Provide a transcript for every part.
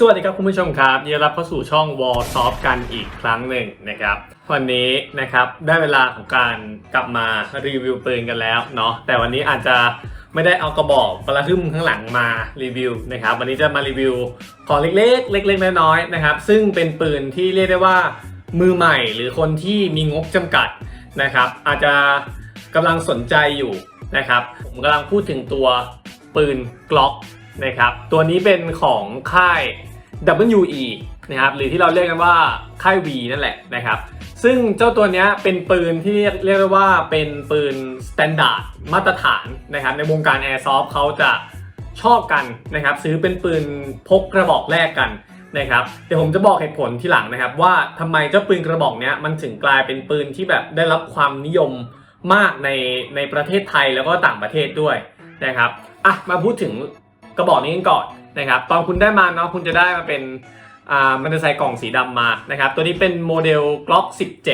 สวัสดีครับคุณผู้ชมครับยินดีรับเข้าสู่ช่อง Wall Soft กันอีกครั้งหนึ่งนะครับ วันนี้นะครับได้เวลาของการกลับมารีวิวปืนกันแล้วเนาะแต่วันนี้อาจจะไม่ได้เอากระบอกปลาหึมข้างหลังมารีวิวนะครับ วันนี้จะมารีวิวของเล็กๆ เล็ก ๆ น้อยๆนะครับ ซึ่งเป็นปืนที่เรียกได้ว่ามือใหม่หรือคนที่มีงบจำกัดนะครับ อาจจะกำลังสนใจอยู่นะครับ ผมกำลังพูดถึงตัวปืนกล็อกนะครับ ตัวนี้เป็นของค่าย WE นะครับหรือที่เราเรียกกันว่าค่าย V นั่นแหละนะครับซึ่งเจ้าตัวนี้เป็นปืนที่เรียกเรียกได้ว่าเป็นปืนสแตนดาร์ดมาตรฐานนะครับในวงการ Airsoft เขาจะชอบกันนะครับซื้อเป็นปืนพกกระบอกแรกกันนะครับเดี๋ยวผมจะบอกเหตุผลที่หลังนะครับ ว่าทำไมเจ้าปืนกระบอกเนี้ยมันถึงกลายเป็นปืนที่แบบได้รับความนิยมมากในในประเทศไทยแล้วก็ต่างประเทศด้วยนะครับอะมาพูดถึงกระบอกนี้กันก่อน นะครับตอนคุณได้มาเนาะคุณจะได้มาเป็นอ่ามันจะใส่กล่องสีดำมานะครับตัวนี้เป็นโมเดล Glock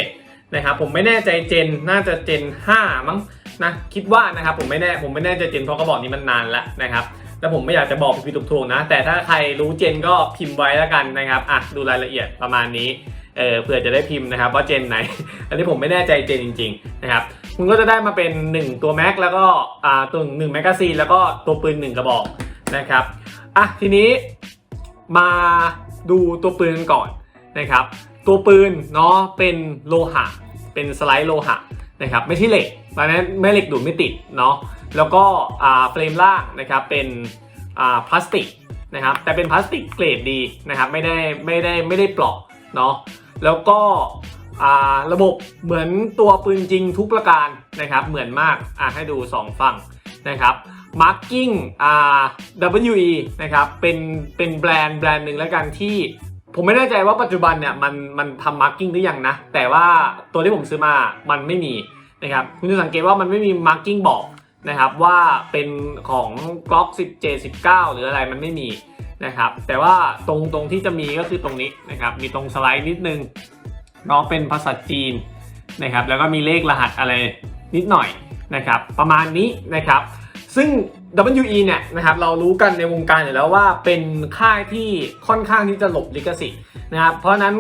17นะครับผมไม่แน่ใจเจนน่าจะเจน 5 มั้งนะคิดว่านะครับผมไม่แน่ผมไม่แน่ใจเจนเพราะกระบอกนี้มันนานแล้วนะครับแล้วผมไม่อยากจะบอกผิดๆถูกๆนะ แต่ถ้าใครรู้เจนก็พิมพ์ไว้แล้วกันนะครับอะดูรายละเอียดประมาณนี้เออเผื่อจะได้พิมพ์นะครับว่าเจนไหน อันนี้ผมไม่แน่ใจเจนจริงๆนะครับคุณก็จะได้มาเป็น 1 ตัวแม็กแล้วก็อ่าตัวหนึ่งแมกกาซีนแล้วก็ตัวปืน1กระบอกนะครับ อะทีนี้มาดูตัวปืนกันก่อนนะครับ ตัวปืนเนาะเป็นโลหะ เป็นสไลด์โลหะนะครับไม่ใช่เหล็กเพราะนั้นไม่เหล็กดูดไม่ติดเนาะแล้วก็อ่าเฟรมล่างนะครับเป็นอ่าพลาสติกนะครับแต่เป็นพลาสติกเกรดดีนะครับไม่ได้ไม่ได้ไม่ได้เปลอกเนาะแล้วก็อ่าระบบเหมือนตัวปืนจริงทุกประการนะครับเหมือนมากอะให้ดูสองฝั่งนะครับ Marking อ่า WE นะครับเป็นเป็นแบรนด์แบรนด์หนึ่งแล้วกันที่ผมไม่แน่ใจว่าปัจจุบันเนี่ยมันมันทำ Marking หรือยังนะ แต่ว่าตัวที่ผมซื้อมามันไม่มีนะครับคุณจะสังเกตว่ามันไม่มี Marking บอกนะครับว่าเป็นของ Glock 17 19 หรืออะไรมันไม่มีนะครับแต่ว่าตรงตรงที่จะมีก็คือตรงนี้นะครับมีตรงสไลด์นิดนึงเนาะเป็นภาษาจีนนะครับแล้วก็มีเลขรหัสอะไรนิดหน่อยนะครับประมาณนี้นะครับ ซึ่ง WE เนี่ยนะครับเรารู้กันในวงการอยู่แล้วว่าเป็นค่ายที่ค่อนข้างที่จะหลบลิขสิทธิ์นะครับเพราะนั้น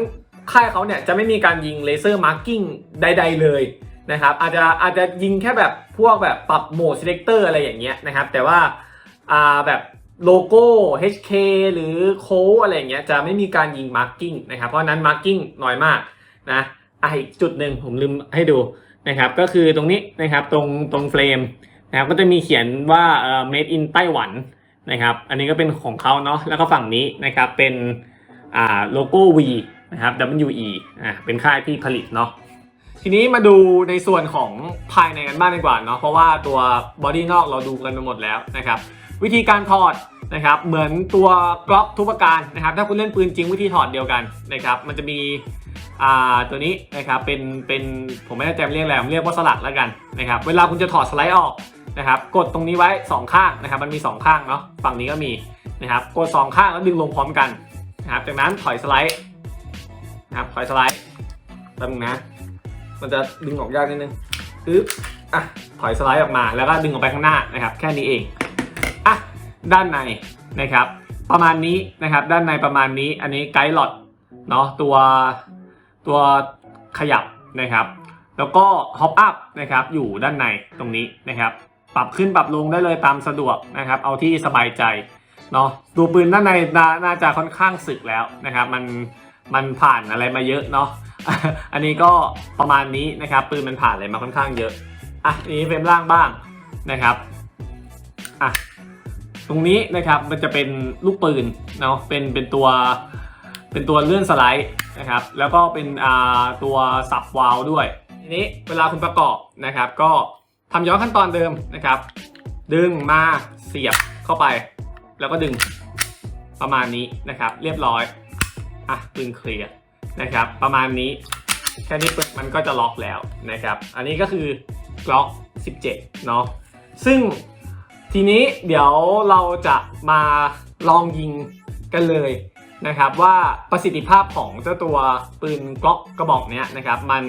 ค่ายเขาเนี่ยจะไม่มีการยิงเลเซอร์มาร์กิ้งใด ๆ เลยนะครับอาจจะอาจจะยิงแค่แบบพวกแบบปรับโหมด selector อะไรอย่างเงี้ยนะครับแต่ว่าอ่าแบบโลโก้ HK หรือโค้ดอะไรอย่างเงี้ยจะไม่มีการยิงมาร์กิ้งนะครับเพราะฉะนั้นมาร์กิ้งน้อยมากนะอะอีกจุดหนึ่งผมลืมให้ดูนะครับก็คือตรงนี้นะครับตรงตรงเฟรม นะครับก็จะมีเขียนว่าเอ่อ made in ไต้หวันนะครับ อันนี้ก็เป็นของเขาเนาะแล้วก็ฝั่งนี้นะครับเป็นอ่าโลโก้ V นะครับ WE อ่าเป็นค่ายที่ผลิตเนาะทีนี้มาดูในส่วนของภายในกันบ้างดีกว่าเนาะเพราะว่าตัวบอดี้นอกเราดูกันไปหมดแล้วนะครับ วิธีการถอดนะครับ เหมือนตัวกล็อกทุกประการนะครับ ถ้าคุณเล่นปืนจริงวิธีถอดเดียวกันนะครับ มันจะมีอ่าตัวนี้นะครับเป็นเป็นผมไม่แน่ใจเรียกอะไรผมเรียกว่าสลักแล้วกันนะครับ เวลาคุณจะถอดสไลด์ออก นะครับกดตรงนี้ไว้ 2 ข้างนะครับ มันมี 2 ข้างเนาะฝั่งนี้ก็มีนะครับกด 2 ข้างแล้วดึงลงพร้อมกันนะครับจากนั้นถอยสไลด์นะครับถอยสไลด์แป๊บนึงนะ มันจะดึงออกยากนิดนึงปึ๊บอะถอยสไลด์ออกมาแล้วก็ดึงออกไปข้างหน้านะครับ แค่นี้เองอะด้านในนะครับ ประมาณนี้นะครับ ด้านในประมาณนี้อันนี้ไกด์หลอดเนาะตัวตัวขยับนะครับ แล้วก็ฮอปอัพนะครับอยู่ด้านในตรงนี้นะครับ ปรับขึ้นปรับลงได้เลยตามสะดวกนะครับ เอาที่สบายใจเนาะดูปืนด้านในน่าจะค่อนข้างสึกแล้วนะครับ มันมันผ่านอะไรมาเยอะเนาะอันนี้ก็ประมาณนี้นะครับ ปืนมันผ่านอะไรมาค่อนข้างเยอะอะนี้เฟรมล่างบ้างนะครับอะตรงนี้นะครับมันจะเป็นลูกปืนเนาะเป็นเป็นตัวเป็นตัวเลื่อนสไลด์นะครับ แล้วก็เป็นอ่าตัวสับวาลด้วยทีนี้เวลาคุณประกอบนะครับ ก็ ทำย้อนขั้นตอนเดิมนะครับ ดึงมาเสียบเข้าไป แล้วก็ดึงประมาณนี้นะครับ เรียบร้อยอะปืนเคลียร์นะครับ ประมาณนี้แค่นี้ปึ๊บมันก็จะล็อกแล้วนะครับ อันนี้ก็คือกล็อก 17 เนาะซึ่งทีนี้เดี๋ยวเราจะมาลองยิงกันเลยนะครับ ว่าประสิทธิภาพของเจ้าตัวปืนกล็อกกระบอกเนี้ยนะครับ มัน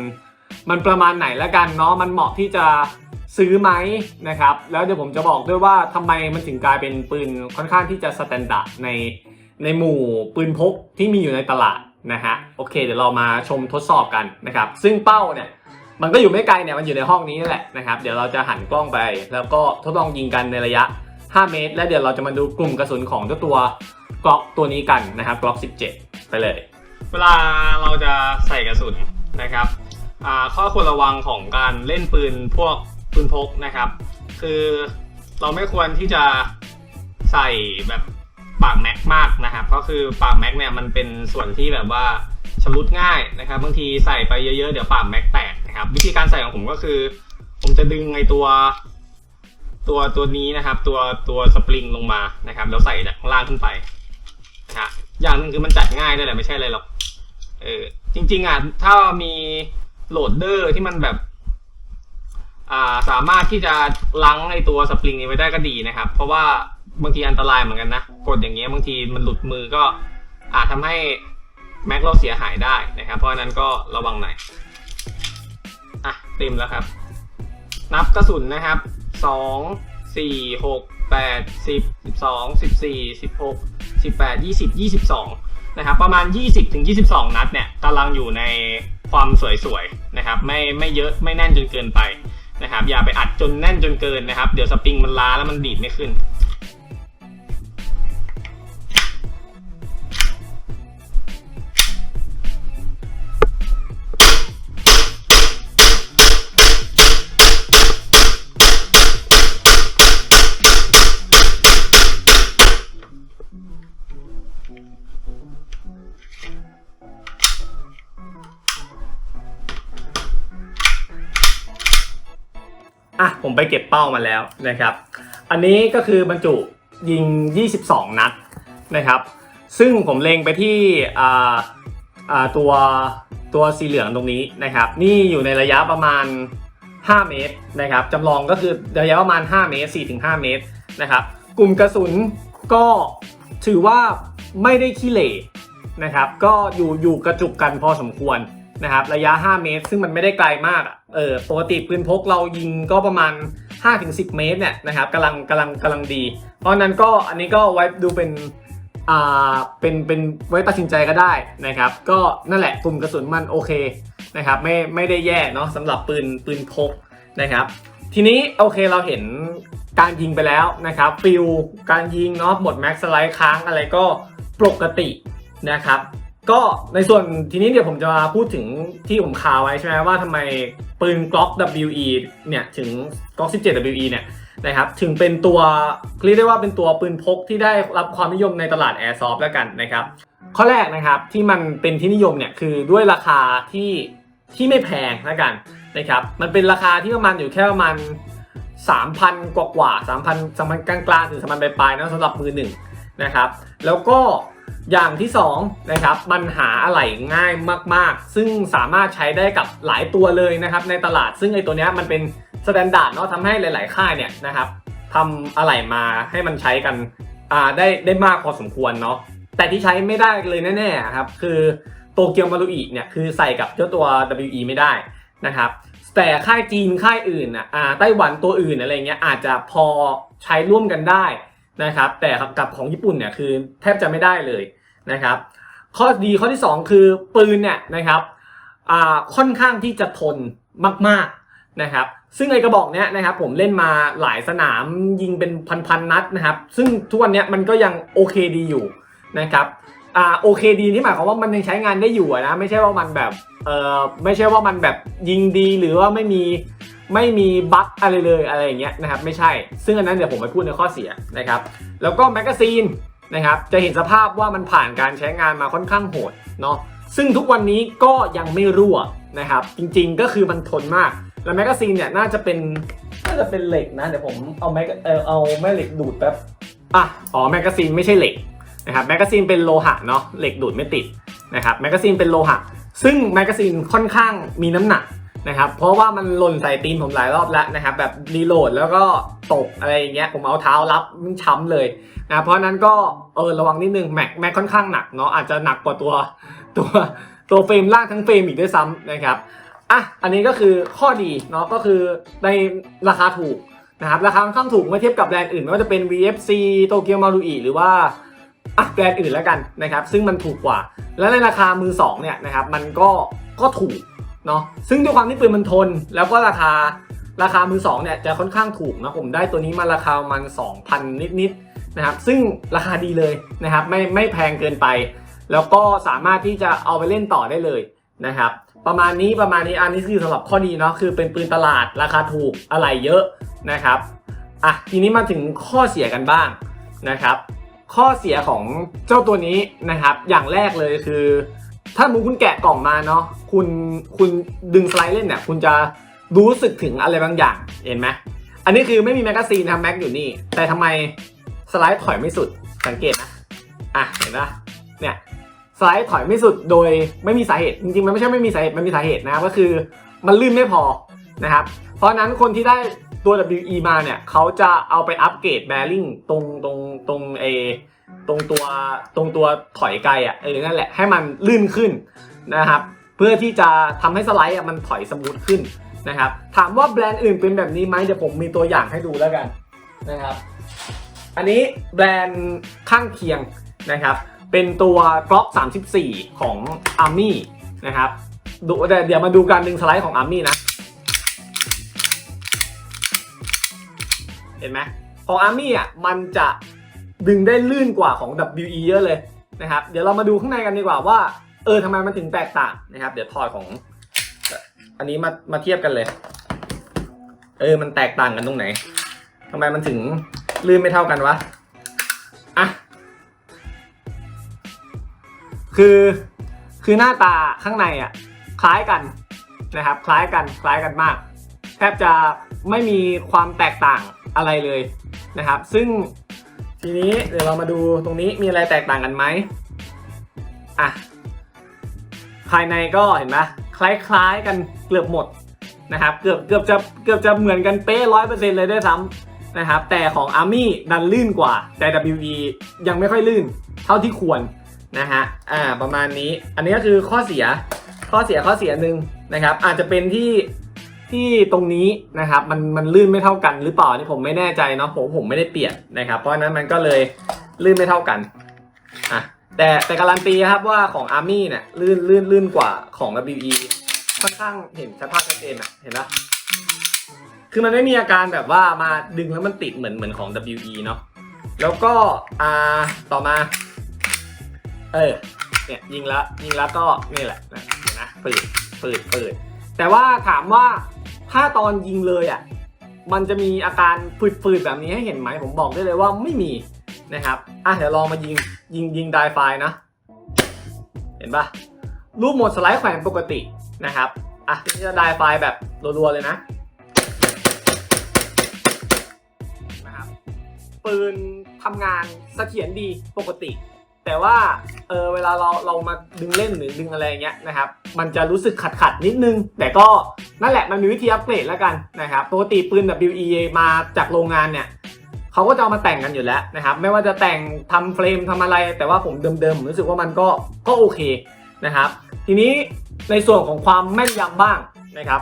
มันประมาณไหนแล้วกันเนาะมันเหมาะที่จะ ซื้อไหมนะครับ แล้วเดี๋ยวผมจะบอกด้วยว่าทำไมมันถึงกลายเป็นปืนค่อนข้างที่จะสแตนดาร์ดในในหมู่ปืนพกที่มีอยู่ในตลาดนะฮะโอเค เดี๋ยวเรามาชมทดสอบกันนะครับ ซึ่งเป้าเนี่ยมันก็อยู่ไม่ไกลเนี่ยมันอยู่ในห้องนี้นั่แหละนะครับเดี๋ยวเราจะหันกล้องไป แล้วก็ทดลองยิงกันในระยะ 5 เมตร และเดี๋ยวเราจะมาดูกลุ่มกระสุนของเจ้าตัวกล็อกตัวนี้กันนะครับกล็อก 17 ไปเลย เวลาเราจะใส่กระสุนนะครับข้อควรระวังของการเล่นปืนพวก ปืนพกนะครับ คือเราไม่ควรที่จะใส่แบบปากแม็กมากนะครับก็คือปากแม็กเนี่ยมันเป็นส่วนที่แบบว่าชำรุดง่ายนะครับบางทีใส่ไปเยอะๆเดี๋ยวปากแม็กแตกนะครับวิธีการใส่ของผมก็คือ ผมจะดึงไอตัวตัวตัวนี้นะครับตัวตัวสปริงลงมานะครับแล้วใส่จากข้างล่างขึ้นไปนะฮะอย่างหนึงคือมันจัดง่ายด้วยแหละไม่ใช่อะไรหรอกเออจริงๆอะถ้ามีโหลดเดอร์ที่มันแบบ อ่าสามารถที่จะลังไอตัวสปริงนี้ไว้ได้ก็ดีนะครับ เพราะว่าบางทีอันตรายเหมือนกันนะ กดอย่างเงี้ยบางทีมันหลุดมือก็อาจทำให้แม็กเราเสียหายได้นะครับ เพราะฉะนั้นก็ระวังหน่อยอะเต็มแล้วครับ นับกระสุนนะครับสองสี่หกแปดสิบสิบสองสิบสี่สิบหกสิบแปดยี่สิบยี่สิบสองนะครับประมาณยี่สิบถึงยี่สิบสองนัดเนี่ยกำลังอยู่ในความสวยๆนะครับไม่ไม่เยอะไม่แน่นจนเกินไป นะครับอย่าไปอัดจนแน่นจนเกินนะครับ เดี๋ยวสปริงมันล้าแล้วมันดีดไม่ขึ้น อะผมไปเก็บเป้ามาแล้วนะครับ อันนี้ก็คือบรรจุยิง 22 นัดนะครับ ซึ่งผมเล็งไปที่อ่าอ่าตัวตัวสีเหลืองตรงนี้นะครับ นี่อยู่ในระยะประมาณ 5 เมตรนะครับจำลองก็คือระยะประมาณ 5 เมตร 4-5 เมตรนะครับ กลุ่มกระสุนก็ถือว่าไม่ได้ขี้เหร่นะครับ ก็อยู่อยู่กระจุกกันพอสมควร นะครับระยะ 5 เมตร ซึ่งมันไม่ได้ไกลมากอะเออปกติปืนพกเรายิงก็ประมาณ 5-10 เมตรเนี่ยนะครับกำลังกำลังกำลังดี เพราะฉะนั้นก็อันนี้ก็ไว้ดูเป็นอ่าเป็นเป็นไว้ตัดสินใจก็ได้นะครับ ก็นั่นแหละกลุ่มกระสุนมันโอเคนะครับไม่ไม่ได้แย่เนาะสำหรับปืนปืนพกนะครับทีนี้โอเคเราเห็นการยิงไปแล้วนะครับฟิลการยิงเนาะหมดแม็กซ์สไลด์ค้างอะไรก็ปกตินะครับ ก็ในส่วนทีนี้เดี๋ยวผมจะมาพูดถึงที่ผมข่าวไว้ใช่ไหมว่าทำไมปืน Glock WE เนี่ยถึง Glock 17 WE เนี่ยนะครับถึงเป็นตัวเรียกได้ว่าเป็นตัวปืนพกที่ได้รับความนิยมในตลาด Airsoft แล้วกันนะครับ ข้อแรกนะครับที่มันเป็นที่นิยมเนี่ยคือด้วยราคาที่ที่ไม่แพงแล้วกันนะครับมันเป็นราคาที่ประมาณอยู่แค่ประมาณ 3,000 กว่ากว่า3,000 3,000กลางๆถึง3,000ปลายๆนะสำหรับมือหนึ่งนะครับแล้วก็ อย่างที่2นะครับมันหาอะไหล่ง่ายมาก ๆ ซึ่งสามารถใช้ได้กับหลายตัวเลยนะครับในตลาดซึ่งไอตัวนี้มันเป็นสแตนดาร์ดเนาะทำให้หลาย ๆ ค่ายเนี่ยนะครับทำอะไหล่มาให้มันใช้กันได้ได้มากพอสมควรเนาะแต่ที่ใช้ไม่ได้เลยแน่ๆครับคือโตเกียวมารุอิเนี่ยคือใส่กับเจ้าตัว WE ไม่ได้นะครับแต่ค่ายจีนค่ายอื่นอะไต้หวันตัวอื่นอะไรเงี้ยอาจจะพอใช้ร่วมกันได้นะครับแต่กับของญี่ปุ่นเนี่ยคือแทบจะไม่ได้เลย นะครับข้อดีข้อที่ 2 คือปืนเนี่ยนะครับค่อนข้างที่จะทนมากๆนะครับซึ่งไอกระบอกเนี้ยนะครับผมเล่นมาหลายสนามยิงเป็นพันๆนัดนะครับซึ่งทุกวันเนี้ยมันก็ยังโอเคดีอยู่นะครับอ่าโอเคดีที่หมายความว่ามันยังใช้งานได้อยู่นะไม่ใช่ว่ามันแบบเอ่อไม่ใช่ว่ามันแบบยิงดีหรือว่าไม่มีไม่มีบั๊กอะไรเลยอะไรอย่างเงี้ยนะครับไม่ใช่ ซึ่งอันนั้นเดี๋ยวผมไปพูดในข้อเสียนะครับแล้วก็แมกกาซีน นะครับจะเห็นสภาพว่ามันผ่านการใช้งานมาค่อนข้างโหดเนาะซึ่งทุกวันนี้ก็ยังไม่รั่วนะครับ จริงๆก็คือมันทนมาก แล้วแมกกาซีนเนี่ยน่าจะเป็นน่าจะเป็นเหล็กนะ เดี๋ยวผมเอาแมกเออเอาแม่เหล็กดูดแป๊บอะอ๋อแมกกาซีนไม่ใช่เหล็กนะครับแมกกาซีนเป็นโลหะเนาะเหล็กดูดไม่ติดนะครับแมกกาซีนเป็นโลหะ ซึ่งแมกกาซีนค่อนข้างมีน้ำหนัก นะครับเพราะว่ามันหล่นใส่ตีนผมหลายรอบแล้วนะครับแบบรีโหลดแล้วก็ตกอะไรอย่างเงี้ยผมเอาเท้ารับมันช้ำเลยนะเพราะนั้นก็เออระวังนิดนึงแม็กแม็กค่อนข้างหนักเนาะอาจจะหนักกว่าตัวตัวตัวเฟรมล่างทั้งเฟรมอีกด้วยซ้ำนะครับอะอันนี้ก็คือข้อดีเนาะก็คือในราคาถูกนะครับราคาค่อนข้างถูกเมื่อเทียบกับแบรนด์อื่นไม่ว่าจะเป็น VFC โตเกียวมารุอิหรือว่าอะแบรนด์อื่นแล้วกันนะครับซึ่งมันถูกกว่า แล้วในราคามือสองเนี่ยนะครับมันก็ก็ถูก เนาะซึ่งด้วยความที่ปืนมันทน แล้วก็ราคาราคามือสองเนี่ยจะค่อนข้างถูกนะผมได้ตัวนี้มาราคาระมัน2,000 นิดๆนะครับซึ่งราคาดีเลยนะครับไม่ไม่แพงเกินไป แล้วก็สามารถที่จะเอาไปเล่นต่อได้เลยนะครับประมาณนี้ประมาณนี้อันนี้คือสำหรับข้อดีเนาะคือเป็นปืนตลาดราคาถูกอะไรเยอะนะครับอะทีนี้มาถึงข้อเสียกันบ้างนะครับ ข้อเสียของเจ้าตัวนี้นะครับ อย่างแรกเลยคือ ถ้ามุคุณแกะกล่องมาเนาะคุณคุณดึงสไลด์เล่นเนี่ยคุณจะรู้สึกถึงอะไรบางอย่างเห็นไหมอันนี้คือไม่มีแมกกาซีนนะแม็กอยู่นี่ แต่ทำไมสไลด์ถอยไม่สุดสังเกตนะอะเห็นปะเนี่ยสไลด์ถอยไม่สุดโดยไม่มีสาเหตุจริงๆมันไม่ใช่ไม่มีสาเหตุมันมีสาเหตุนะก็คือมันลื่นไม่พอนะครับเพราะฉะนั้นคนที่ได้ตัว WE มาเนี่ยเขาจะเอาไปอัปเกรดแบริ่งตรงตรงตรงเอ ตรงตัวตรงตัวถอยไกลอะเออนั่นแหละให้มันลื่นขึ้นนะครับ เพื่อที่จะทำให้สไลด์อะมันถอยสมูทขึ้นนะครับ ถามว่าแบรนด์อื่นเป็นแบบนี้ไหมเดี๋ยวผมมีตัวอย่างให้ดูแล้วกันนะครับ อันนี้แบรนด์ข้างเคียงนะครับ เป็นตัว Glock 34 ของ Army นะครับดูแต่เดี๋ยวมาดูการดึงสไลด์ของ Army นะเห็นไหมของ Army อะมันจะ ดึงได้ลื่นกว่าของ WE เยอะเลยนะครับ เดี๋ยวเรามาดูข้างในกันดีกว่าว่า เออทำไมมันถึงแตกต่างนะครับ เดี๋ยวถอดของ อันนี้มามาเทียบกันเลย เออมันแตกต่างกันตรงไหนทำไมมันถึงลื่นไม่เท่ากันวะอะคือคือหน้าตาข้างในอะคล้ายกันนะครับ คล้ายกันคล้ายกันมาก แทบจะไม่มีความแตกต่างอะไรเลยนะครับ ซึ่ง ทีนี้เดี๋ยวเรามาดูตรงนี้มีอะไรแตกต่างกันไหมอะภายในก็เห็นไหมคล้ายๆกันเกือบหมดนะครับ เกือบเกือบจะเกือบจะเหมือนกันเป๊ะร้อยเปอร์เซ็นต์เลยด้วยซ้ำนะครับ แต่ของ Army ดันลื่นกว่า แต่ WE ยังไม่ค่อยลื่น เท่าที่ควรนะฮะอ่าประมาณนี้ อันนี้ก็คือข้อเสียข้อเสียข้อเสียหนึ่งนะครับ อาจจะเป็นที่ ที่ตรงนี้นะครับมันมันลื่นไม่เท่ากันหรือเปล่านี่ผมไม่แน่ใจเนาะผมผมไม่ได้เปลี่ยนนะครับ เพราะฉะนั้นมันก็เลยลื่นไม่เท่ากันอะแต่แต่การันตีครับว่าของ Army เนี่ยลื่นลื่นลื่นกว่าของ WE ค่อนข้างเห็นชัดภาพชัดเจนอะเห็นปะคือมันไม่มีอาการแบบว่ามาดึงแล้วมันติดเหมือนเหมือนของ WE เนาะแล้วก็อ่าต่อมา เออเนี่ยยิงแล้วยิงแล้วก็นี่แหละนะเห็นนะปืดปืดปืดแต่ว่าถามว่า ถ้าตอนยิงเลยอะมันจะมีอาการปืดปืดแบบนี้ให้เห็นไหมผมบอกได้เลยว่าไม่มีนะครับอะเดี๋ยวลองมายิงยิงยิงไดไฟนะ เห็นปะรูปหมดสไลด์แขวนปกตินะครับอะนี่จะไดไฟแบบรัวๆเลยนะนะครับปืนทำงานเสถียรดีปกติ แต่ว่าเออเวลาเราเรามาดึงเล่นหรือดึงอะไรเงี้ยนะครับ มันจะรู้สึกขัดขัดนิดนึง แต่ก็นั่นแหละมันมีวิธีอัปเกรดแล้วกันนะครับปกติปืน WE มาจากโรงงานเนี่ยเขาก็จะเอามาแต่งกันอยู่แล้วนะครับไม่ว่าจะแต่งทำเฟรมทำอะไร แต่ว่าผมเดิมๆผมรู้สึกว่ามันก็ก็โอเคนะครับ ทีนี้ในส่วนของความแม่นยำบ้างนะครับ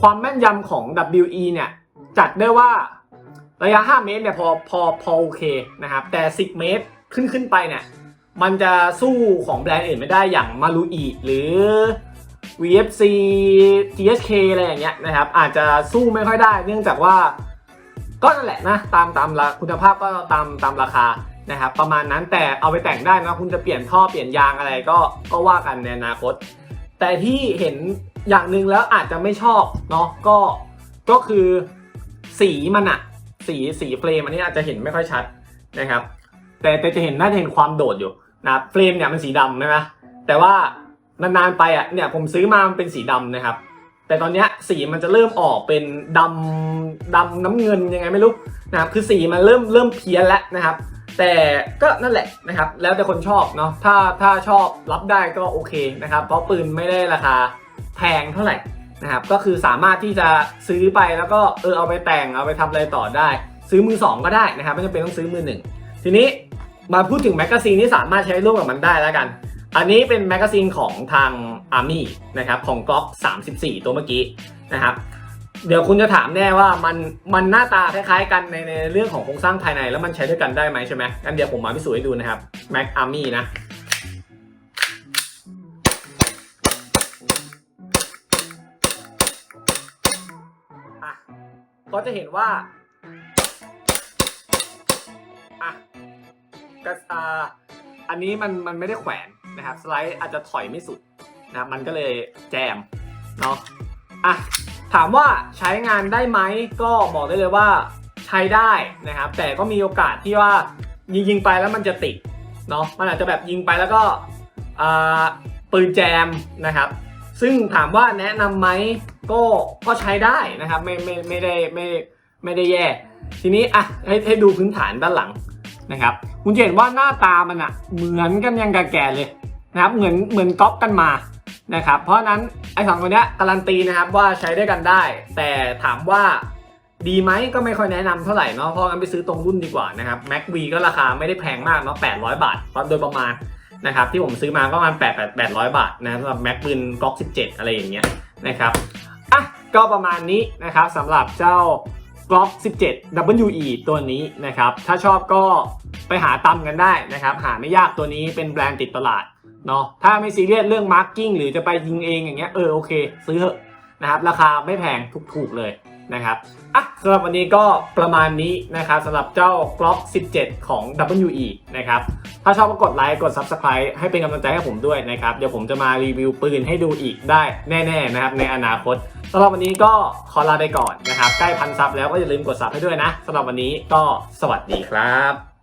ความแม่นยำของ WE เนี่ยจัดได้ว่าระยะ 5 เมตรเนี่ยพอพอพอโอเคนะครับแต่ 10 เมตรขึ้นขึ้นไปเนี่ย มันจะสู้ของแบรนด์อื่นไม่ได้อย่างมารูอีหรือ VFC THK อะไรอย่างเงี้ยนะครับ อาจจะสู้ไม่ค่อยได้ เนื่องจากว่าก็นั่นแหละนะตามตามละคุณภาพก็ตามตามราคานะครับ ประมาณนั้นแต่เอาไปแต่งได้นะคุณจะเปลี่ยนท่อเปลี่ยนยางอะไรก็ก็ว่ากันในอนาคต แต่ที่เห็นอย่างหนึ่งแล้วอาจจะไม่ชอบเนาะก็ก็คือสีมันอะสีสีเฟรมอันนี้อาจจะเห็นไม่ค่อยชัดนะครับ แต่แต่จะเห็นน่าจะเห็นความโดดอยู่ นะครับเฟรมเนี่ยมันสีดำใช่ไหมแต่ว่านานๆไปอะเนี่ยผมซื้อมามันเป็นสีดำนะครับ แต่ตอนนี้สีมันจะเริ่มออกเป็นดำดำน้ำเงินยังไงไม่รู้นะครับคือสีมันเริ่มเริ่มเพี้ยนแล้วนะครับแต่ก็นั่นแหละนะครับ แล้วแต่คนชอบเนาะถ้าถ้าชอบรับได้ก็โอเคนะครับ เพราะปืนไม่ได้ราคาแพงเท่าไหร่นะครับ ก็คือสามารถที่จะซื้อไปแล้วก็เออเอาไปแต่งเอาไปทำอะไรต่อได้ ซื้อมือสองก็ได้นะครับ ไม่จำเป็นต้องซื้อมือหนึ่งทีนี้ มาพูดถึงแมกกาซีนที่สามารถใช้ร่วมกับมันได้แล้วกัน อันนี้เป็นแมกกาซีนของทาง Army นะครับของ Glock 34 ตัวเมื่อกี้นะครับเดี๋ยวคุณจะถามแน่ว่ามันมันหน้าตาคล้ายๆกันในในเรื่องของโครงสร้างภายในแล้วมันใช้ด้วยกันได้ไหมใช่ไหมงั้นเดี๋ยวผมมาพิสูจน์ให้ดูนะครับ Mac Army นะอะก็จะเห็นว่า กระอ่าอันนี้มันมันไม่ได้แขวนนะครับสไลด์อาจจะถอยไม่สุดนะครับมันก็เลยแจมเนาะอะถามว่าใช้งานได้ไหมก็บอกได้เลยว่าใช้ได้นะครับ แต่ก็มีโอกาสที่ว่ายิงยิงไปแล้วมันจะติดเนาะมันอาจจะแบบยิงไปแล้วก็ปืนแจมนะครับ ซึ่งถามว่าแนะนำไหมก็ก็ใช้ได้นะครับ ไม่ไม่ไม่ได้ไม่ไม่ได้แย่ ทีนี้อะให้ให้ดูพื้นฐานด้านหลัง นะครับคุณจะเห็นว่าหน้าตามันอะเหมือนกันยังกะแก่เลยนะครับเหมือนเหมือนก๊อปกันมานะครับเพราะนั้นไอ้สองตัวเนี้ยการันตีนะครับว่าใช้ได้กันได้ แต่ถามว่าดีไหมก็ไม่ค่อยแนะนำเท่าไหร่เนาะเพราะงั้นไปซื้อตรงรุ่นดีกว่านะครับ Mac V ก็ราคาไม่ได้แพงมากเนาะ800 บาทโดยประมาณนะครับที่ผมซื้อมาก็ประมาณ8 8 800 บาทนะสำหรับ Mac ปืนก๊อก17 อะไรอย่างเงี้ยนะครับอะก็ประมาณนี้นะครับสำหรับเจ้า Glock 17 WE ตัวนี้นะครับ ถ้าชอบก็ไปหาตำกันได้นะครับ หาไม่ยากตัวนี้เป็นแบรนด์ติดตลาดเนาะถ้าไม่ซีเรียสเรื่องมาร์กิ้งหรือจะไปยิงเองอย่างเงี้ยเออโอเค ซื้อเถอะนะครับ ราคาไม่แพงถูกๆเลย นะครับอะสำหรับวันนี้ก็ประมาณนี้นะครับสำหรับเจ้า Glock 17 ของ WE นะครับถ้าชอบก็กดไลค์กด Subscribe ให้เป็นกำลังใจให้ผมด้วยนะครับ เดี๋ยวผมจะมารีวิวปืนให้ดูอีกได้แน่ๆนะครับในอนาคตสำหรับวันนี้ก็ขอลาไปก่อนนะครับ ใกล้พันซับแล้วก็อย่าลืมกดซับให้ด้วยนะสำหรับวันนี้ก็สวัสดีครับ